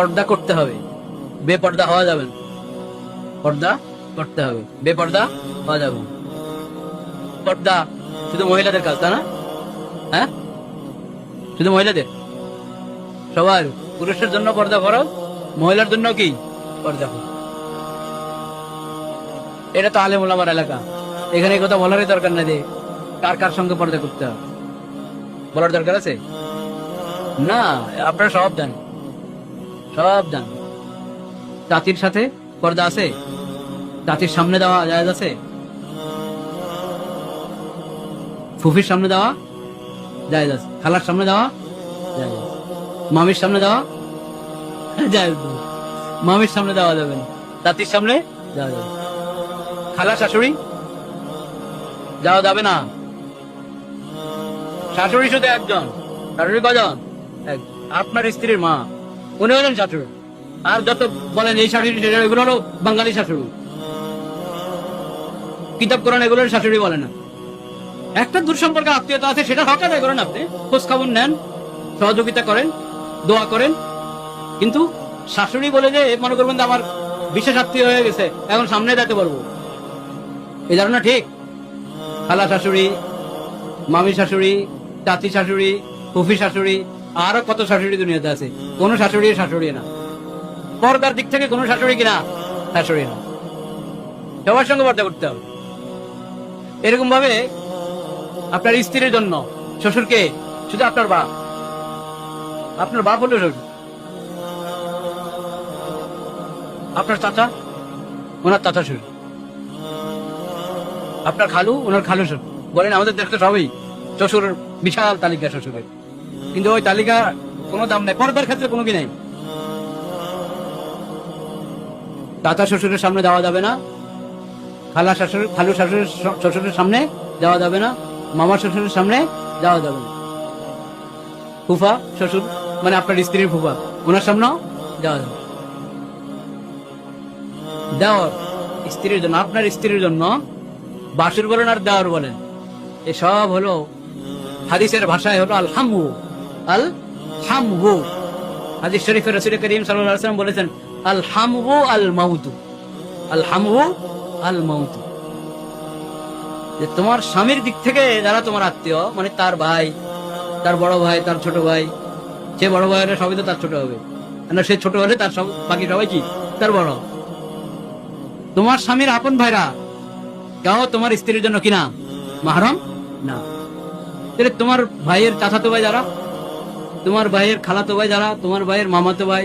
পর্দা করতে হবে। বেপর্দা হওয়া যাবে না। পর্দা করতে হবে। বেপর্দা হওয়া যাবে না। পর্দা শুধু মহিলাদের কাজ, তাই না? হ্যাঁ? শুধু মহিলাদের? সবার পুরুষের জন্য পর্দা ফরজ, মহিলার জন্য কি? পর্দা এটা তো আলেম আমার এলাকা। এখানে কথা বলারই দরকার নাই যে কার কার সঙ্গে পর্দা করতে হবে। বলার দরকার আছে? না, আপনারা সব জানেন সব জানেন জাতির সাথে পর্দা আছে? জাতির সামনে দেওয়া জায়েজ আছে? ফুফির সামনে দেওয়া জায়েজ আছে। খালার সামনে দেওয়া মামির সামনে দেওয়া মামির সামনে দেওয়া যাবে জাতির সামনে দেওয়া যাবে খালা, শাশুড়ি যাওয়া যাবে না। শাশুড়ি শুধু একজন। শাশুড়ি কজন? আপনার স্ত্রীর মা। উনি হলেন শাশুড়ি আর যত বলেন এই শাশুড়ি এগুলো হলো বাঙালি শাশুড়ি কিতাব, কোরআন এগুলোর শাশুড়ি বলে না। একটা দূর সম্পর্কে, আত্মীয়তা আছে, সেটা হক আদায় করেন আপনি। খোঁজ খবর নেন, সহযোগিতা করেন, দোয়া করেন। কিন্তু শাশুড়ি বলে যে মনে করবেন যে আমার বিশেষ আত্মীয় হয়ে গেছে, এখন সামনে যেতে পারব। এই ধারণা ঠিক। খালা শাশুড়ি, মামি শাশুড়ি, চাচি শাশুড়ি, ফুফি শাশুড়ি আরও কত শাশুড়ি দুনিয়াতে আছে? কোন শাশুড়ি শাশুড়ি না। পর্দার দিক থেকে কোন শাশুড়ি কিনা? শাশুড়ি না। সবার সঙ্গে পর্দা করতে হবে। এরকম ভাবে আপনার স্ত্রীর জন্য, শ্বশুরকে, শুধু আপনার বাপ। আপনার বাপ হলো শ্বশুর। আপনার চাচা, ওনার চাচা শ্বশুর। আপনার খালু, ওনার খালু শ্বশুর। বলেন, আমাদের দেশে সবই শ্বশুর বিশাল তালিকা শ্বশুরের। কিন্তু ওই তালিকা কোনো দাম নেই। পর্দার ক্ষেত্রে কোনো কি নেই? চাচা শ্বশুরের সামনে দেওয়া যাবে না। খালা শাশুড়ি, খালু শাশুড়ির শ্বশুরের সামনে দেওয়া যাবে না। মামা শ্বশুরের সামনে দেওয়া যাবে না। ফুফা, শ্বশুর মানে আপনার স্ত্রীর ফুফা, ওনার সামনেও দেওয়া যাবে। দেওয়ার স্ত্রীর জন্য, আপনার স্ত্রীর জন্য বাসুর বলেন আর দেওয়ার বলেন। এসব হলো হাদিসের ভাষায় হলো আল হামু আল হামু হাদিস শরীফের রসুল করিম ওয়াসাল্লাম বলেছেন আল হামু আল মাউতু আল হামু আল মাউতু যে তোমার স্বামীর দিক থেকে যারা তোমার আত্মীয় মানে তার ভাই, তার বড় ভাই, তার ছোট ভাই সে বড় ভাই হলে সবই তো তার ছোট হবে। কেন সে ছোট হলে তার সব, বাকি সবাই কি? তার বড়। তোমার স্বামীর আপন ভাইরা কেউ তোমার স্ত্রীর জন্য কিনা মাহরম না। তাহলে তোমার ভাইয়ের চাচাতো ভাই যারা তোমার ভাইয়ের খালাতো ভাই যারা তোমার ভাইয়ের মামাতো ভাই